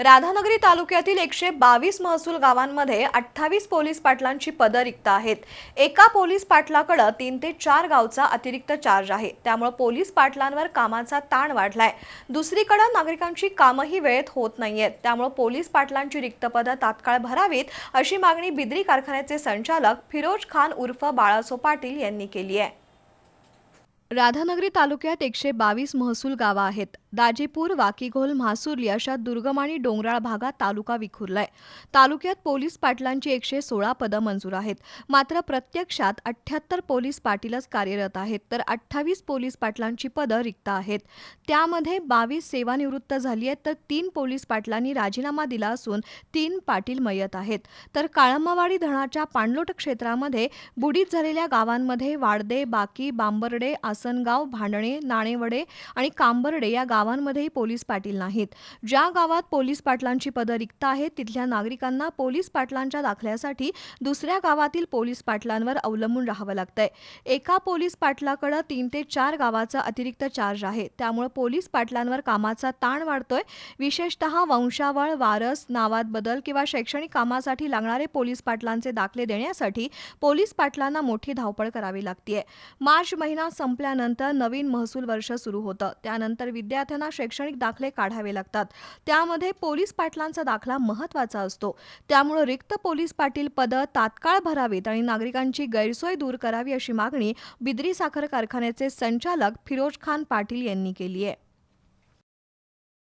राधानगरी तालुक्यातील एकशे बावीस महसूल गावांमध्ये अठ्ठावीस पोलीस पाटलांची पदं रिक्त आहेत. एका पोलीस पाटलाकडं तीन ते चार गावचा अतिरिक्त चार्ज आहे. त्यामुळे पोलीस पाटलांवर कामाचा ताण वाढलाय. दुसरीकडे नागरिकांची कामही वेळेत होत नाहीयेत. त्यामुळे पोलीस पाटलांची रिक्त पदं तात्काळ भरावीत अशी मागणी बिद्री कारखान्याचे संचालक फिरोज खान उर्फ बाळासो पाटील यांनी केली आहे. राधानगरी तालुक्यात एकशे बावीस महसूल गावं आहेत. दाजीपूर वाकीघोल म्हासुर्ली अशा दुर्गम आणि डोंगराळ भागात तालुका विखुरलाय. तालुक्यात पोलीस पाटलांची एकशे सोळा पदं मंजूर आहेत. मात्र प्रत्यक्षात अठ्ठ्याहत्तर पोलीस पाटीलच कार्यरत आहेत. तर अठ्ठावीस पोलीस पाटलांची पदं रिक्त आहेत. त्यामध्ये बावीस सेवानिवृत्त झाली आहेत तर तीन पोलीस पाटलांनी राजीनामा दिला असून तीन पाटील मयत आहेत. तर काळंबावाडी धरणाच्या पाणलोट क्षेत्रामध्ये बुडीत झालेल्या गावांमध्ये वाडदे बाकी बांबर्डे सासनगाव भांडणे नाणेवडे आणि कांबर्डे या गावांमध्येही पोलीस पाटील नाहीत. ज्या गावात पोलीस पाटलांची पदं रिक्त आहेत तिथल्या नागरिकांना पोलीस पाटलांच्या दाखल्यासाठी दुसऱ्या गावातील पोलीस पाटलांवर अवलंबून राहावं लागतंय. एका पोलीस पाटलाकडं तीन ते चार गावाचा अतिरिक्त चार्ज आहे. त्यामुळे पोलीस पाटलांवर कामाचा ताण वाढतोय. विशेषतः वंशावळ वारस नावात बदल किंवा शैक्षणिक कामासाठी लागणारे पोलीस पाटलांचे दाखले देण्यासाठी पोलीस पाटलांना मोठी धावपळ करावी लागतीये. मार्च महिना संपल्यानंतर नवीन महसूल वर्ष सुरू होतं. त्यानंतर विद्यार्थ्यांना शैक्षणिक दाखले काढावे लागतात. त्यामध्ये पोलीस पाटलांचा दाखला महत्त्वाचा असतो. त्यामुळे रिक्त पोलीस पाटील पदं तात्काळ भरावीत आणि नागरिकांची गैरसोय दूर करावी अशी मागणी बिद्री साखर कारखान्याचे संचालक फिरोज खान पाटील यांनी केली आहे.